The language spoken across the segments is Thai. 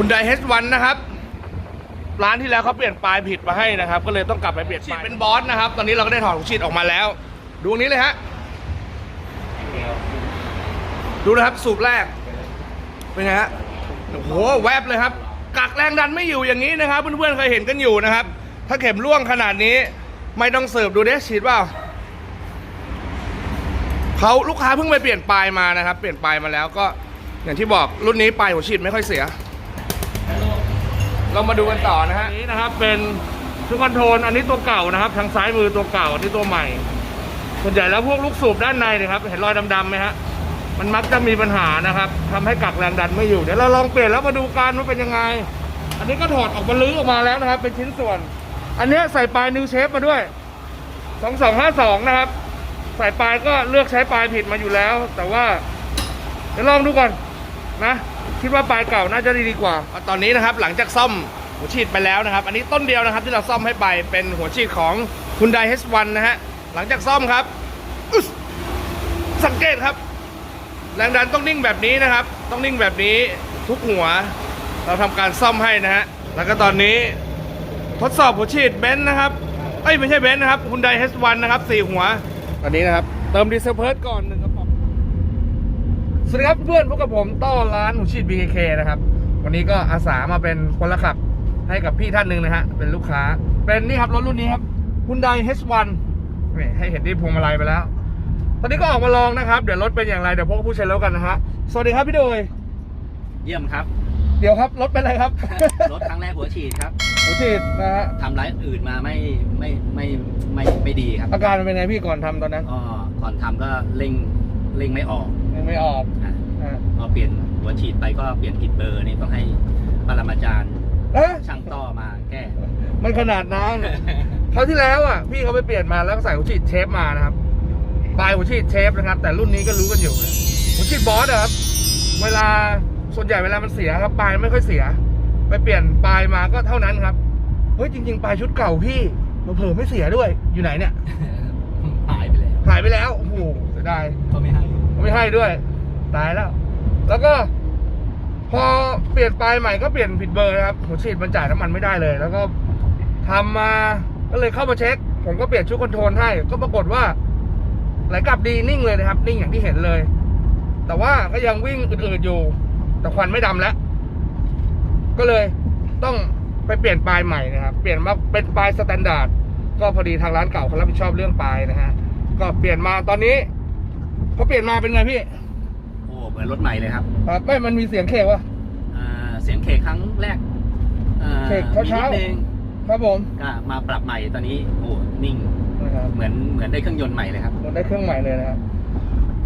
คุณไดเฮสวันนะครับ ร้านที่แล้วเขาเปลี่ยนปลายผิดมาให้นะครับ ก็เลยต้องกลับไปเปลี่ยนปลายเป็นบอสนะครับ ตอนนี้เราก็ได้ถอดหัวฉีดออกมาแล้ว ดูตรงนี้เลยฮะดูนะครับสูบแรกเป็นไงฮะโอ้โหแวบเลยครับกักแรงดันไม่อยู่อย่างนี้นะครับ เพื่อนๆเคยเห็นกันอยู่นะครับ ถ้าเข็มร่วงขนาดนี้ ไม่ต้องเสิร์ฟดูเด้ฉีดเปล่าเขาลูกค้าเพิ่งไปเปลี่ยนปลายมานะครับ เปลี่ยนปลายมาแล้วก็อย่างที่บอกรุ่นนี้ปลายหัวฉีดไม่ค่อยเสีย เรามาดูกันต่อนะฮะนี้นะครับเป็นชุดคอนโทรลอันนี้ตัวเก่านะครับ ทางซ้ายมือตัวเก่าอันนี้ตัวใหม่ ส่วนใหญ่แล้วพวกลูกสูบด้านในเนะครับ เห็นรอยดำๆไหมฮะ มันมักจะมีปัญหานะครับทำให้กักแรงดันไม่อยู่ เดี๋ยวเราลองเปลี่ยนแล้วมาดูกันว่าเป็นยังไง อันนี้ก็ถอดออกมาลื้อออกมาแล้วนะครับ เป็นชิ้นส่วน อันเนี้ยใส่ปลายนิวเชฟมาด้วย 2252 นะครับ ใส่ปลายก็เลือกใช้ปลายผิดมาอยู่แล้ว แต่ว่าเดี๋ยวลองดูก่อน นะคิดว่าปลายเก่าน่าจะดีดีกว่า ตอนนี้นะครับหลังจากซ่อมหัวฉีดไปแล้วนะครับ อันนี้ต้นเดียวนะครับที่เราซ่อมให้ไปเป็นหัวฉีดของคุณไดเฮสวันนะฮะหลังจากซ่อมครับสังเกตครับ แรงดันต้องนิ่งแบบนี้นะครับ ต้องนิ่งแบบนี้ทุกหัว เราทำการซ่อมให้นะฮะแล้วก็ตอนนี้ทดสอบหัวฉีดเบนซ์นะครับเอ้ยไม่ใช่เบนซ์นะครับคุณไดเฮสวันนะครับสี่หัว ตอนนี้นะครับ เติมดีเซลเพิร์ดก่อนหนึ่ง สวัสดีครับเพื่อนพบกับผมต้อร้านหัวฉีด BKK นะครับ วันนี้ก็อาสามาเป็นคนละขับให้กับพี่ท่านหนึ่งนะฮะ เป็นลูกค้า เป็นนี่ครับรถรุ่นนี้ครับ Hyundai H1 นี่ให้เห็นที่พวงมาลัยไปแล้ว ตอนนี้ก็ออกมาลองนะครับ เดี๋ยวรถเป็นอย่างไรเดี๋ยวพบกับผู้ใช้รถกันนะฮะ สวัสดีครับพี่โดย เยี่ยมครับ เดี๋ยวครับรถเป็นอะไรครับ รถครั้งแรกหัวฉีดครับ หัวฉีดนะฮะทำร้ายอื่นมาไม่ไม่ไม่ไม่ไม่ดีครับ อาการมันเป็นไงพี่ก่อนทำตอนนั้นก็ก่อนทำก็เร่งเร่งไม่ออกยังไม่ออกอะอะพอเปลี่ยนหัวฉีดไปก็เปลี่ยนผิดเบอร์นี่ต้องให้ปรมาจารย์เอ๊ะช่างต้อมาแก้มันขนาดนั้นคราวที่แล้วอะพี่เขาไปเปลี่ยนมาแล้วก็ใส่หัวฉีดเชฟมานะครับปลายหัวฉีดเชฟนะครับ แต่รุ่นนี้ก็รู้กันอยู่นะหัวฉีดบอสอะครับ เวลาส่วนใหญ่เวลามันเสียครับปลายไม่ค่อยเสีย ไปเปลี่ยนปลายมาก็เท่านั้นครับเฮ้ยจริง ๆ ปลายชุดเก่าพี่เผลอๆไม่เสียด้วยอยู่ไหนเนี่ยหายไปแล้วหายไปแล้วโอ้โหเสียดายก็ไม่ให้ไม่ให้ด้วย ตายแล้ว แล้วก็พอเปลี่ยนปลายใหม่ก็เปลี่ยนผิดเบอร์นะครับหัวฉีดมันจ่ายน้ำมันไม่ได้เลย แล้วก็ทำมาก็เลยเข้ามาเช็ค ผมก็เปลี่ยนชุดคอนโทรลให้ ก็ปรากฏว่าไหลกลับดีนิ่งเลยนะครับ นิ่งอย่างที่เห็นเลย แต่ว่าก็ยังวิ่งอืดๆอยู่ แต่ควันไม่ดำแล้ว ก็เลยต้องไปเปลี่ยนปลายใหม่นะครับ เปลี่ยนมาเป็นปลายสแตนดาร์ดก็พอดีทางร้านเก่าเขารับผิดชอบเรื่องปลายนะฮะก็เปลี่ยนมาตอนนี้พอเปลี่ยนมาเป็นไงพี่ มือนรถใหม่เลยครับครับไม่มันมีเสียงเคกวะอ่าเสียงเคครั้งแรกอ่าเคกเช้าๆมีนิดนึงครับผมก็มาปรับใหม่ตอนนี้โอ้นิ่งนะครับเหมือนเหมือนได้เครื่องยนต์ใหม่เลยครับ ผมได้เครื่องใหม่เลยนะครับ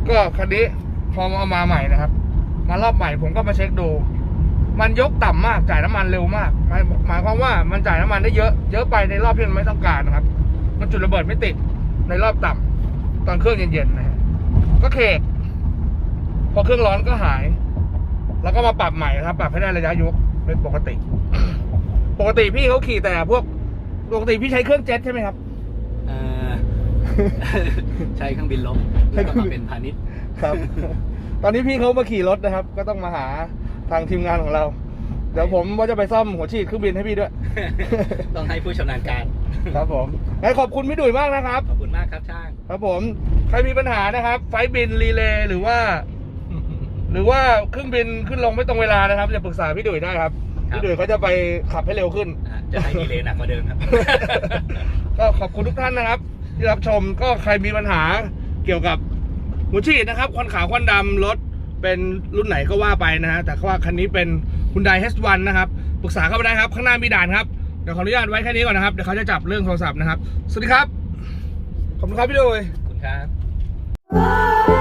ก็คันนี้พอเอามาใหม่นะครับ มารอบใหม่ผมก็มาเช็คดู มันยกต่ำมากจ่ายน้ำมันเร็วมากหมายหมายความว่ามันจ่ายน้ำมันได้เยอะ เยอะไปในรอบที่มันไม่ต้องการนะครับ มันจุดระเบิดไม่ติดในรอบต่ำตอนเครื่องเย็นๆนะฮะก็เคก พอเครื่องร้อนก็หาย แล้วก็มาปรับใหม่นะครับ ปรับให้ได้ระยะยกเป็นปกติ ปกติพี่เขาขี่แต่พวกปกติพี่ใช้เครื่องเจ็ตใช่ไหมครับเอ่อ ใช้เครื่องบินลบใช้แล้วเครื่ก็องบินมาเป็นพาณิชย์ครับ ตอนนี้พี่เขามาขี่รถนะครับ ก็ต้องมาหาทางทีมงานของเรา เดี๋ยวผมว่าจะไปซ่อมหัวฉีดเครื่องบินให้พี่ด้วย ต้องให้ผู้ชำนาญการ ครับผมงั้นขอบคุณพี่ดุยมากนะครับ ขอบคุณมากครับช่าง ครับผม ใครมีปัญหานะครับ ไฟล์บินรีเลย์หรือว่า หรือว่าเครื่องบินขึ้นลงไม่ตรงเวลานะครับ จะปรึกษาพี่ดุยได้ครับครับ พี่ดุยเขาจะไปขับให้เร็วขึ้น อะจะให้ดีเลยหนักกว่าเดิมครับ ก็ขอบคุณทุกท่านนะครับ ที่รับชมก็ใครมีปัญหาเกี่ยวกับหัวฉีดนะครับควันขาวควันดำรถเป็นรุ่นไหนก็ว่าไปนะฮะแต่ว่าคันนี้เป็นคุณไดเฮสวันนะครับปรึกษาเข้าไปได้ครับ ข้างหน้ามีด่านครับ เดี๋ยวขออนุญาตไว้แค่นี้ก่อนนะครับเดี๋ยวเขาจะจับเรื่องโทรศัพท์นะครับ สวัสดีครับ ขอบคุณครับพี่โดย ขอบคุณครับ Bye.